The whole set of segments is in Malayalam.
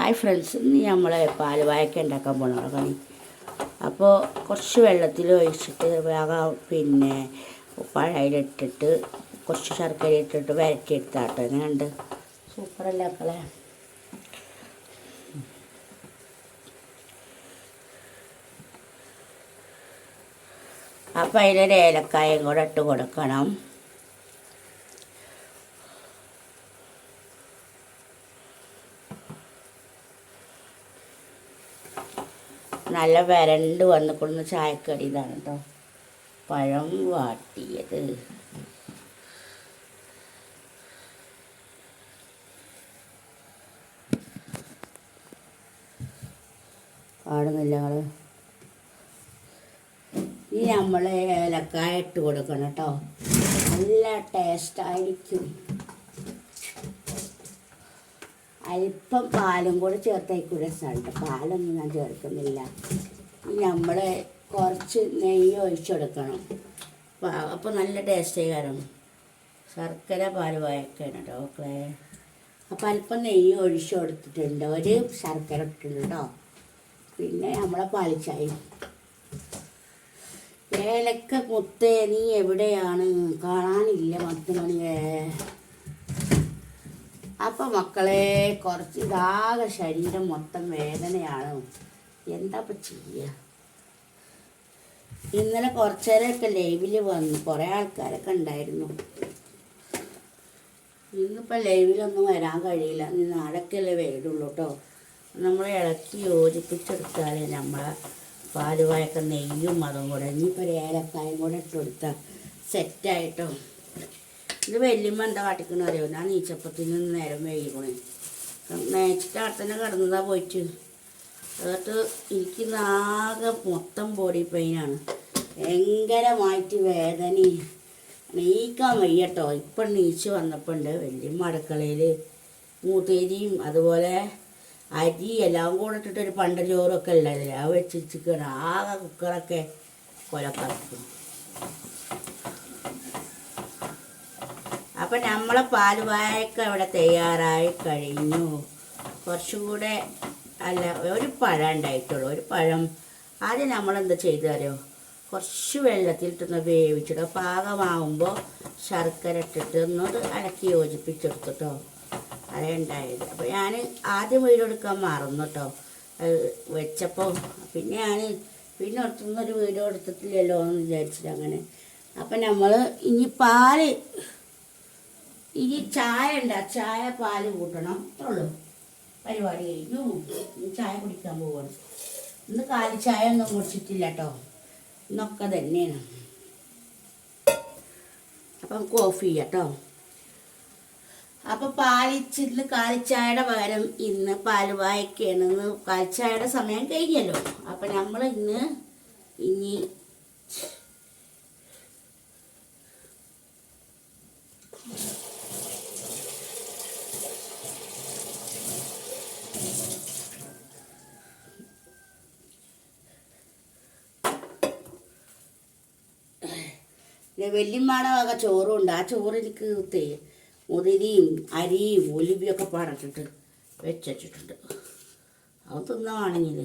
ഹായ് ഫ്രണ്ട്സ് ഇന്ന് നമ്മൾ പാൽ വായക്ക ഉണ്ടാക്കാൻ പോകണം കണി അപ്പോൾ കുറച്ച് വെള്ളത്തിൽ ഒഴിച്ചിട്ട് വേഗം പിന്നെ പഴയിലിട്ടിട്ട് കുറച്ച് ശർക്കര ഇട്ടിട്ട് വരട്ടിയെടുത്താട്ടോ. എങ്ങനെയുണ്ട്? സൂപ്പറല്ലേ മക്കളെ? അപ്പോൾ അതിലൊരു ഏലക്കായും കൂടെ ഇട്ട് കൊടുക്കണം. നല്ല വരണ്ട് വന്നിക്കൊള്ളുന്ന ചായക്കടി ഇതാണ് കേട്ടോ പഴം വാട്ടിയത്. കാണുന്നില്ല ഞങ്ങൾ ഇനി നമ്മൾ ഏലക്കായ ഇട്ട് കൊടുക്കണം കേട്ടോ നല്ല ടേസ്റ്റായിരിക്കും അല്പം പാലും കൂടെ ചേർത്തേക്ക് രസമുണ്ട് പാലൊന്നും ഞാൻ ചേർക്കുന്നില്ല. നമ്മൾ കുറച്ച് നെയ്യ് ഒഴിച്ചു കൊടുക്കണം അപ്പോൾ നല്ല ടേസ്റ്റ് കാരണം ശർക്കര പാൽ വഴക്കാണ് കേട്ടോ മക്കളെ. അപ്പം അല്പം നെയ്യ് ഒഴിച്ചു കൊടുത്തിട്ടുണ്ട് ഒരു ശർക്കര ഇട്ടിട്ടുണ്ട് കേട്ടോ പിന്നെ നമ്മളെ പാലിച്ചായി ഏലക്ക മുത്തേ നീ എവിടെയാണ്? കാണാനില്ല പത്ത് മണിയേ അപ്പം മക്കളെ കുറച്ച് ഇതാകെ ശരീരം മൊത്തം വേദനയാണ്. എന്താ ഇപ്പം ചെയ്യുക ഇന്നലെ കുറച്ച് നേരമൊക്കെ ലൈവിൽ വന്നു. കുറേ ആൾക്കാരൊക്കെ ഉണ്ടായിരുന്നു. ഇന്നിപ്പോൾ ലൈവിലൊന്നും വരാൻ കഴിയില്ല. ഇന്ന് നാളൊക്കെയല്ലേ വരുള്ളൂ കേട്ടോ നമ്മൾ ഇളക്കി യോജിപ്പിച്ചെടുത്താലേ നമ്മളെ പാലുവായൊക്കെ നെയ്യും അതും കൂടെ. ഇനിയിപ്പോൾ ഒരു ഏലക്കായും കൂടെ ഇട്ട് സെറ്റായിട്ടോ ഇത് വലിയ എന്താ കാട്ടിക്കണ അറിയോ? ഞാൻ നിന്ന് നേരം വേഗിക്കണേ നേച്ചിട്ട് അവിടെ തന്നെ കിടന്നതാ പോയിട്ട്. എന്നിട്ട് എനിക്ക് ആകെ മൊത്തം ബോഡി പെയിനാണ് ഭയങ്കരമായിട്ട് വേദനയും നീക്കാൻ വയ്യട്ടോ. ഇപ്പം നീച്ച് വന്നപ്പോണ്ട് വലിയ അടുക്കളയിൽ മൂത്തേരിയും അതുപോലെ അരി എല്ലാം കൂടെ ഇട്ടിട്ടൊരു പണ്ട ചോറൊക്കെ ഉള്ളതല്ലേ അത് വെച്ചിരിക്കണം ആകെ കുക്കറൊക്കെ കൊലക്കാക്കും അപ്പം നമ്മളെ പാൽവായൊക്കെ ഇവിടെ തയ്യാറായി കഴിഞ്ഞു. കുറച്ചും കൂടെ അല്ല ഒരു പഴം ഉണ്ടായിട്ടുള്ളൂ ഒരു പഴം. ആദ്യം നമ്മളെന്താ ചെയ്തു തരുമോ കുറച്ച് വെള്ളത്തിലിട്ടൊന്ന് വേവിച്ചിട്ടോ പാകമാകുമ്പോൾ ശർക്കര ഇട്ടിട്ട് ഒന്നത് ഇളക്കി യോജിപ്പിച്ചെടുത്തിട്ടോ. അതേ ഉണ്ടായത്. അപ്പോൾ ഞാൻ ആദ്യം വീടെടുക്കാൻ മറന്നു കേട്ടോ വെച്ചപ്പോൾ പിന്നെ ഞാൻ പിന്നെ അടുത്തുനിന്നൊരു വീഡിയോ എടുത്തിട്ടില്ലല്ലോ എന്ന് വിചാരിച്ചിട്ട് അങ്ങനെ. അപ്പം നമ്മൾ ഇനി പാൽ ഇനി ചായ ഉണ്ട് ചായ പാൽ കൂട്ടണം. അത്രയുള്ളൂ പരിപാടി കഴിഞ്ഞു. ചായ കുടിക്കാൻ പോവാണ്. ഇന്ന് കാലി ചായ ഒന്നും കുടിച്ചിട്ടില്ല കേട്ടോ. ഇന്നൊക്കെ തന്നെയാണ്. അപ്പം കോഫി കേട്ടോ. അപ്പം പാലിച്ചിന്ന് കാലിച്ചായയുടെ പകരം ഇന്ന് പാൽ വായിക്കാണ് ഇന്ന് കാലിച്ചായയുടെ സമയം കഴിഞ്ഞല്ലോ. അപ്പം നമ്മൾ ഇന്ന് ഇനി വല്യമ്മാടെ വക ചോറുണ്ട്. ആ ചോറ് എനിക്ക് മുതിരിയും അരിയും ഒലിവിയൊക്കെ പാടട്ടിട്ട് വെച്ചിട്ടുണ്ട് അത് തിന്നാണെങ്കിൽ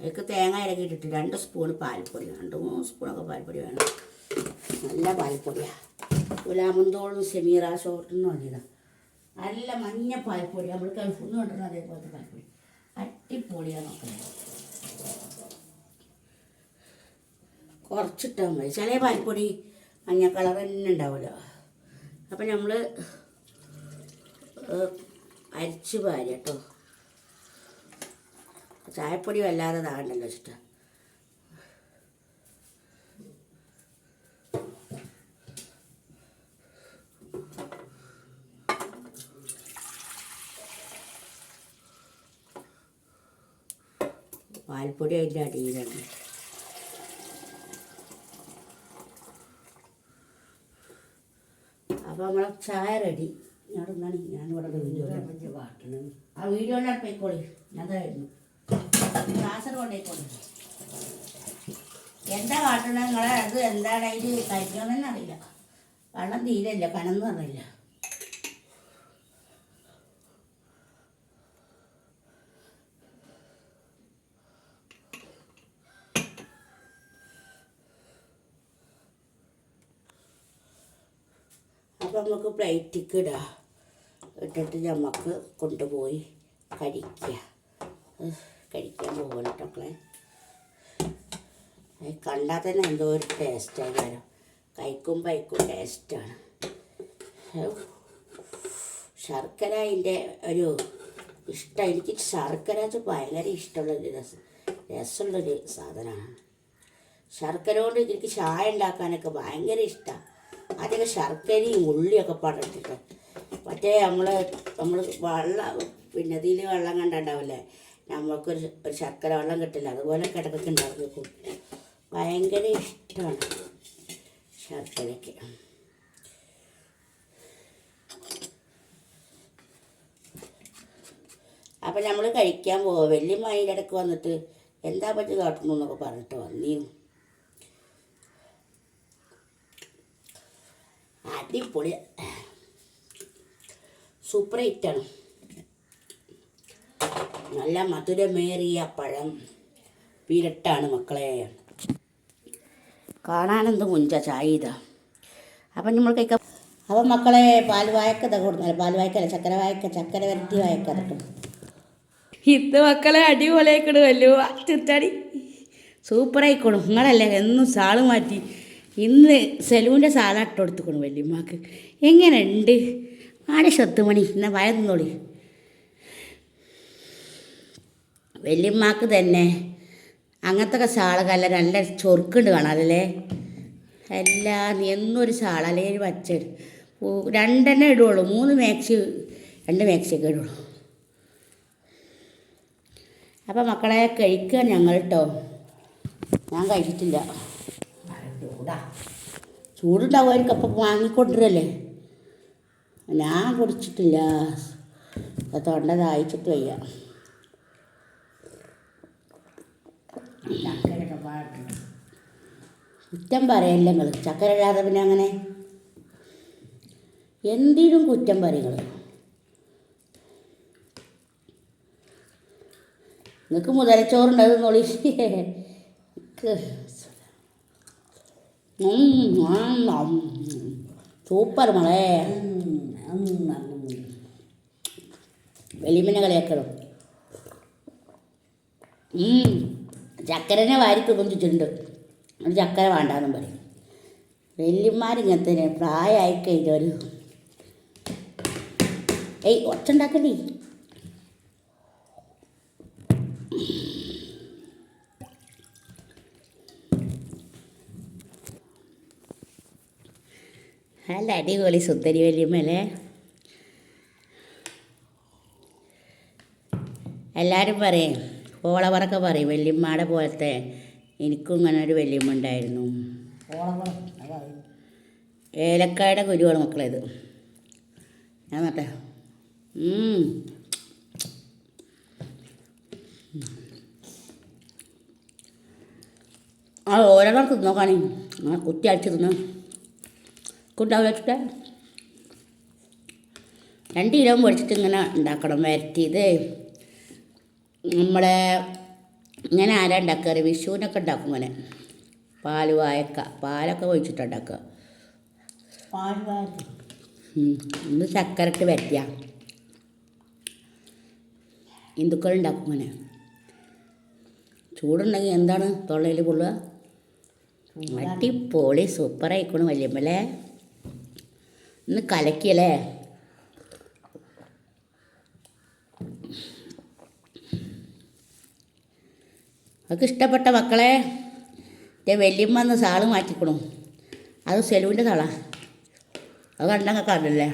അതിലേക്ക് തേങ്ങ ഇറക്കിയിട്ടിട്ട് രണ്ട് സ്പൂൺ പാൽപ്പൊടി രണ്ട് മൂന്ന് സ്പൂണൊക്കെ പാൽപ്പൊടി വേണം. നല്ല പാൽപ്പൊടിയാണ് ഗുലാമന്തോളും സെമീറ ഷോർട്ടെന്ന് പറഞ്ഞതാണ് നല്ല മഞ്ഞ പാൽപ്പൊടി നമ്മൾ കഴിഞ്ഞു കൊണ്ടിരുന്ന അതേപോലത്തെ പാൽപ്പൊടി. അടിപൊളിയാണ് നോക്കുന്നത് കുറച്ചിട്ടാൽ മതി. ചില പാൽപ്പൊടി മഞ്ഞ കളർ തന്നെ ഉണ്ടാവില്ല അപ്പം നമ്മൾ അരിച്ച് പാരി കേട്ടോ. ചായപ്പൊടി വല്ലാതെ താണ്ടല്ലോ വെച്ചിട്ട് പാൽപ്പൊടി അതിന്റെ അടിയിലാണ്. അപ്പോൾ നമ്മളെ ചായ റെഡി. ഞാൻ ഒന്നാണ് ഞാനിവിടെ വീഡിയോ വാട്ടണം ആ വീഡിയോ പോയിക്കോളി. ഞാൻ തരുന്നു ക്ലാസ്സിൽ കൊണ്ടേക്കോളി എന്താ കാട്ടണ നിങ്ങളെ അത് എന്താണ് അതിൽ കഴിക്കണമെന്നറിയില്ല വെള്ളം തീരല്ല കനന്ന് പറഞ്ഞില്ല അപ്പം നമുക്ക് പ്ലേറ്റിക്ക് ഇടാം. ഇട്ടിട്ട് നമുക്ക് കൊണ്ടുപോയി കഴിക്കുക കഴിക്കാൻ പോകണം കണ്ടാൽ തന്നെ എന്തോ ഒരു ടേസ്റ്റായി വരും പൈക്കും കഴിക്കും ടേസ്റ്റാണ് ശർക്കര അതിന്റെ ഒരു ഇഷ്ടം. എനിക്ക് ശർക്കര വെച്ച് ഭയങ്കര ഇഷ്ടമുള്ളൊരു രസം രസമുള്ളൊരു സാധനമാണ്. ശർക്കര കൊണ്ട് എനിക്ക് ചായ ഉണ്ടാക്കാനൊക്കെ ഭയങ്കര ഇഷ്ടമാണ് ആദ്യമൊക്കെ ശർക്കരയും ഉള്ളിയൊക്കെ പാടെടുത്തിട്ട് മറ്റേ നമ്മൾ നമ്മൾ വെള്ളം പിന്നെ ഇതിൽ വെള്ളം കണ്ടുണ്ടാവില്ലേ നമ്മൾക്കൊരു ഒരു ശർക്കര വെള്ളം കിട്ടില്ല. അതുപോലെ കിടക്കൊക്കെ ഉണ്ടാക്കി ഭയങ്കര ഇഷ്ടമാണ് ശർക്കരയ്ക്ക് അപ്പം നമ്മൾ കഴിക്കാൻ പോവുക വലിയ മൈൻഡ് ഇടയ്ക്ക് വന്നിട്ട് എന്താ പറ്റി കാട്ടണു എന്നൊക്കെ പറഞ്ഞിട്ട് വന്നീന്നു. അടിപൊളി. സൂപ്പർ ഹിറ്റാണ് നല്ല മധുരമേറിയ പഴം. വിരട്ടാണ് മക്കളെ. കാണാനെന്ത് മുഞ്ച ചായ ഇതാ. അപ്പം നമ്മൾ കഴിക്കാം. അപ്പം മക്കളെ പാൽ വായക്കത കൊടുക്കുന്നില്ല പാൽ വായക്കല്ല ചക്കര വായക്ക ചക്കര വരട്ടി വായക്ക ഇത് മക്കളെ അടിപൊളിയായിക്കണു അല്ലോ ചുറ്റാടി സൂപ്പറായിക്കോളും നിങ്ങളല്ലേ എന്നും സാൾ മാറ്റി. ഇന്ന് സെലൂന്റെ സാധനം ഇട്ട് കൊടുത്തുക്കണു വല്യമ്മക്ക്. എങ്ങനെ ഉണ്ട് ആടെ ശത്തുമണി എന്നാ വയന്നോളി. വല്യമ്മക്ക് തന്നെ അങ്ങനത്തെ സാളകല്ല നല്ല ചൊറുക്കുണ്ട് കാണാനല്ലേ? എല്ലാ എന്നും ഒരു സാള അല്ലെങ്കിൽ ഒരു പച്ച. രണ്ടെണ്ണം ഇടുള്ളൂ. മൂന്ന് മാക്സി രണ്ട് മാക്സിയൊക്കെ ഇടുള്ളൂ. അപ്പം മക്കളെ കഴിക്കുക ഞങ്ങൾ കേട്ടോ ഞാൻ കഴിച്ചിട്ടില്ല. ചൂടാ ചൂടുണ്ടാവുമായിരിക്കും. അപ്പം വാങ്ങിക്കൊണ്ടിരല്ലേ ഞാൻ കുടിച്ചിട്ടില്ല. അപ്പം തൊണ്ട ദാഹിച്ചിട്ട് വയ്യ. കുറ്റം പറയല്ല നിങ്ങൾ ചക്കര ഇടാതെ പിന്നെ അങ്ങനെ? എന്തിനും കുറ്റം പറയുക നിങ്ങൾക്ക് മുതലച്ചോറുണ്ടത് നോളി വലിയമ്മനെ കളിയാക്കണം? ഉം. ചക്കരനെ വാരി തിന്നിട്ടുണ്ട് ഒരു ചക്കര വേണ്ടാന്നും പറയും. വെല്ലുമാരിങ്ങനെ തന്നെ പ്രായമായി കഴിഞ്ഞൊരു ഏയ് ഒച്ച ഉണ്ടാക്കണ്ടേ നല്ല അടിപൊളി സുന്ദരി വല്യമ്മല്ലേ എല്ലാവരും പറയും ഓളവറൊക്കെ പറയും വല്യമ്മയുടെ പോലത്തെ എനിക്കും ഇങ്ങനെ ഒരു വല്യമ്മ ഉണ്ടായിരുന്നു. ഏലക്കായുടെ കുരുവാണ് മക്കളേത്. ഞാൻ നട്ടെ. ആ ഓരോരുത്തർ തിന്നോ കാണി ആ കുത്തി അടിച്ച് തിന്നോ. കുണ്ടാവ് വെച്ചിട്ട് രണ്ട് കിലോ പൊടിച്ചിട്ട് ഇങ്ങനെ ഉണ്ടാക്കണം വരട്ടിയത്. നമ്മളെ ഇങ്ങനെ ആരാ ഉണ്ടാക്കാറ്? വിഷുവിനൊക്കെ ഉണ്ടാക്കും ഇങ്ങനെ പാൽ വായക്ക. പാലൊക്കെ ഒഴിച്ചിട്ട് ഉണ്ടാക്കുക. ചക്കര ഇന്ന് ചക്കരട്ട് വരട്ടിയ. ഹിന്ദുക്കൾ ഉണ്ടാക്കും ഇങ്ങനെ ചൂടുണ്ടെങ്കിൽ എന്താണ് തൊള്ളയിൽ കൊള്ളുക? അടിപൊളി സൂപ്പറായിക്കോണം വല്യമ്മല്ലേ ഇന്ന് കലക്കിയല്ലേ? അതൊക്കെ ഇഷ്ടപ്പെട്ട മക്കളെ എന്റെ വല്യമ്മ എന്ന് സാൾ മാറ്റിക്കണു. അത് സെലൂന്റെ തള അത് കണ്ടങ്ങ് കണ്ടില്ലേ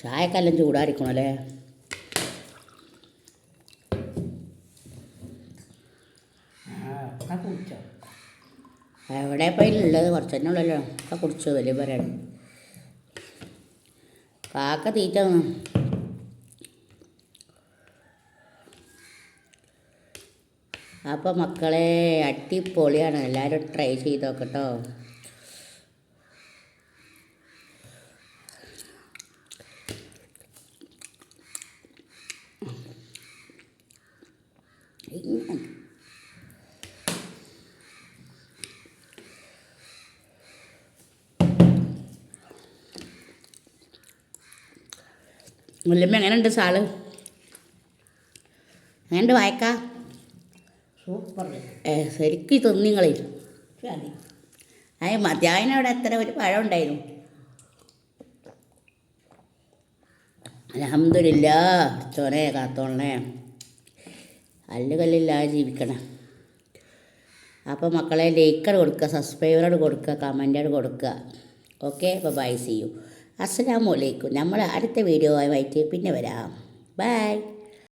ചായക്കെല്ലാം ചൂടായിരിക്കണം അല്ലേ? എവിടെ പോയി ഉള്ളത് കുറച്ച് തന്നെ ഉള്ളല്ലോ. ഒക്കെ കുടിച്ചു? വലിയ പറയണം കാക്ക തീറ്റ അപ്പോൾ മക്കളെ അടിപൊളിയാണ്. എല്ലാവരും ട്രൈ ചെയ്ത് നോക്കട്ടോ മുല്ലമ്മ എങ്ങനെയുണ്ട് സാൾ? എങ്ങനെയുണ്ട് വായക്ക? ഏ ശരിക്കും നിങ്ങളില്ല അത് മധ്യാഹ്നം അവിടെ എത്ര ഒരു പഴം ഉണ്ടായിരുന്നു? അലഹമില്ല ചോനെ കാത്തോളണേ. അല്ലുകല്ലില്ലാതെ ജീവിക്കണം. അപ്പോൾ മക്കളെ ലൈക്കർ കൊടുക്കുക സബ്സ്ക്രൈബറോട് കൊടുക്കുക കമന്റോട് കൊടുക്കുക. ഓക്കെ അപ്പോൾ ബൈ സി യു. അസ്സാം വലൈക്കും നമ്മൾ അടുത്ത വീഡിയോ ആയിട്ട് പിന്നെ വരാം. ബൈ.